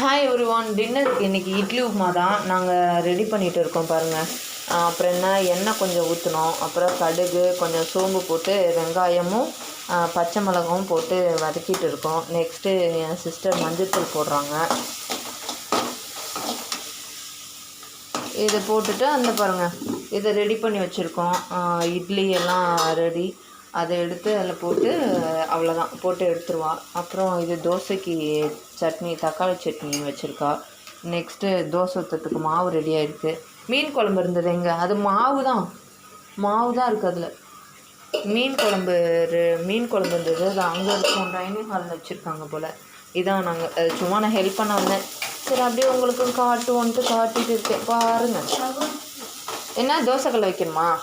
Hi ஒரு one டின்னருக்கு இன்றைக்கி இட்லி உப்புமா தான் நாங்கள் ரெடி பண்ணிகிட்டு இருக்கோம் பாருங்கள் அப்புறம் என்ன? எண்ணெய் கொஞ்சம் ஊற்றணும் அப்புறம் கடுகு கொஞ்சம் சோம்பு போட்டு வெங்காயமும் பச்சை மிளகாவும் போட்டு வதக்கிட்டு இருக்கோம். நெக்ஸ்ட்டு என் சிஸ்டர் மஞ்சத்தூள் போடுறாங்க. இதை போட்டுட்டு அந்த பாருங்கள் இதை ரெடி பண்ணி வச்சுருக்கோம். இட்லி எல்லாம் ரெடி அதை எடுத்து அதில் போட்டு அவ்வளோதான் போட்டு எடுத்துருவா. அப்புறம் இது தோசைக்கு சட்னி தக்காளி சட்னி வச்சுருக்கா. நெக்ஸ்ட்டு தோசை ஊற்றுறதுக்கு மாவு ரெடி ஆகிருக்கு மீன் குழம்பு இருந்தது எங்கே? அது மாவு தான் மாவு தான் இருக்குது அதில். மீன் குழம்பு ரெ- மீன் குழம்பு இருந்தது. அது அங்கே இருக்கும் டைனிங் ஹாலில் வச்சுருக்காங்க போல். இதான் நாங்கள் சும்மா நான் ஹெல்ப் பண்ண வந்தேன். சரி அப்படியே உங்களுக்கும் காட்டுவோன்ட்டு காட்டிட்டு இருக்கேன். பாருங்க. என்ன தோசைக்கல்ல வைக்கணுமா?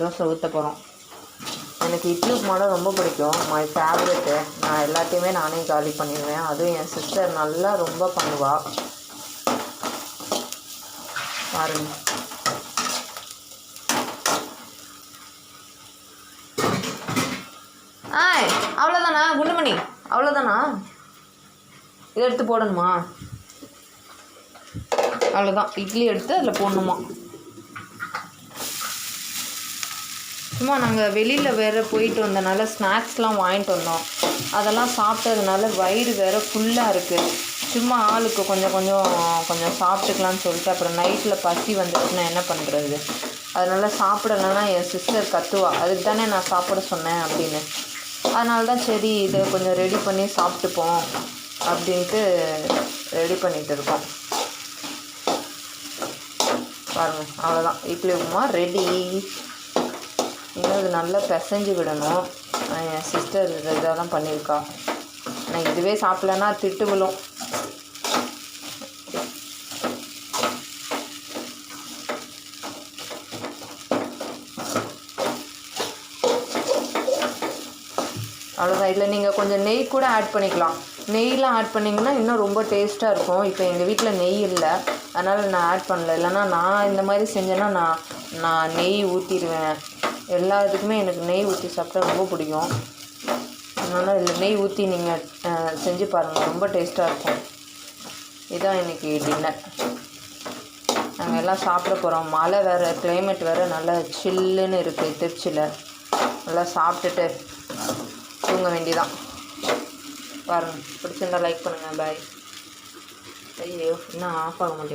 தோசை ஊற்ற போகிறோம் எனக்கு இட்லி உப்புமா ரொம்ப பிடிக்கும். மை ஃபேவரெட்டு நான் எல்லாத்தையுமே நானே காலி பண்ணிடுவேன். அதுவும் என் சிஸ்டர் நல்லா ரொம்ப பண்ணுவாள் பாருங்க. ஆய் அவ்வளோதானா குண்டுமணி? அவ்வளோதானா இதை எடுத்து போடணுமா? அவ்வளோதான் இட்லி எடுத்து அதில் போடணுமா? சும்மா நாங்கள் வெளியில் வேறு போயிட்டு வந்தனால ஸ்நாக்ஸ்லாம் வாங்கிட்டு வந்தோம். அதெல்லாம் சாப்பிட்டதுனால வயிறு வேறு ஃபுல்லாக இருக்குது சும்மா ஆளுக்கு கொஞ்சம் கொஞ்சம் கொஞ்சம் சாப்பிட்டுக்கலான்னு சொல்லிட்டு அப்புறம் நைட்டில் பசி வந்துச்சுன்னா என்ன பண்ணுறது அதனால் சாப்பிடலைன்னா என் சிஸ்டர் கத்துவா. அதுக்கு தானே நான் சாப்பிட சொன்னேன் அப்படின்னு. அதனால தான் சரி இதை கொஞ்சம் ரெடி பண்ணி சாப்பிட்டுப்போம் அப்படின்ட்டு ரெடி பண்ணிகிட்டு இருக்கோம். பாருங்கள் அவ்வளோதான் இட்லி உப்புமா ரெடி இன்னும் இது நல்லா பிசைஞ்சு விடணும். என் சிஸ்டர் இதெல்லாம் பண்ணியிருக்கா. நான் இதுவே சாப்பிட்லன்னா திட்டு விழும். அவ்வளோதான் இதில் நீங்கள் கொஞ்சம் நெய் கூட ஆட் பண்ணிக்கலாம். நெய்லாம் ஆட் பண்ணிங்கன்னா இன்னும் ரொம்ப டேஸ்ட்டாக இருக்கும். இப்போ எங்கள் வீட்டில் நெய் இல்லை. அதனால் நான் ஆட் பண்ணல. இல்லைன்னா நான் இந்த மாதிரி செஞ்சேன்னா நான் நான் நெய் ஊற்றிடுவேன் எல்லா இதுக்குமே எனக்கு நெய் ஊற்றி சாப்பிட்டா ரொம்ப பிடிக்கும். அதனால் இதில் நெய் ஊற்றி நீங்கள் செஞ்சு பாருங்கள் ரொம்ப டேஸ்ட்டாக இருக்கும். இதுதான் இன்றைக்கி டின்னர் நாங்கள் எல்லாம் சாப்பிட போகிறோம் மழை வேறு கிளைமேட் வேறு நல்லா சில்லுன்னு இருக்குது திருச்சியில். நல்லா சாப்பிட்டுட்டு தூங்க வேண்டியதான் பாருங்கள் பிடிச்சிருந்தா லைக் பண்ணுங்கள் பாய் ஐயோ இன்னும் ஆஃப் ஆக மாட்டேங்குது.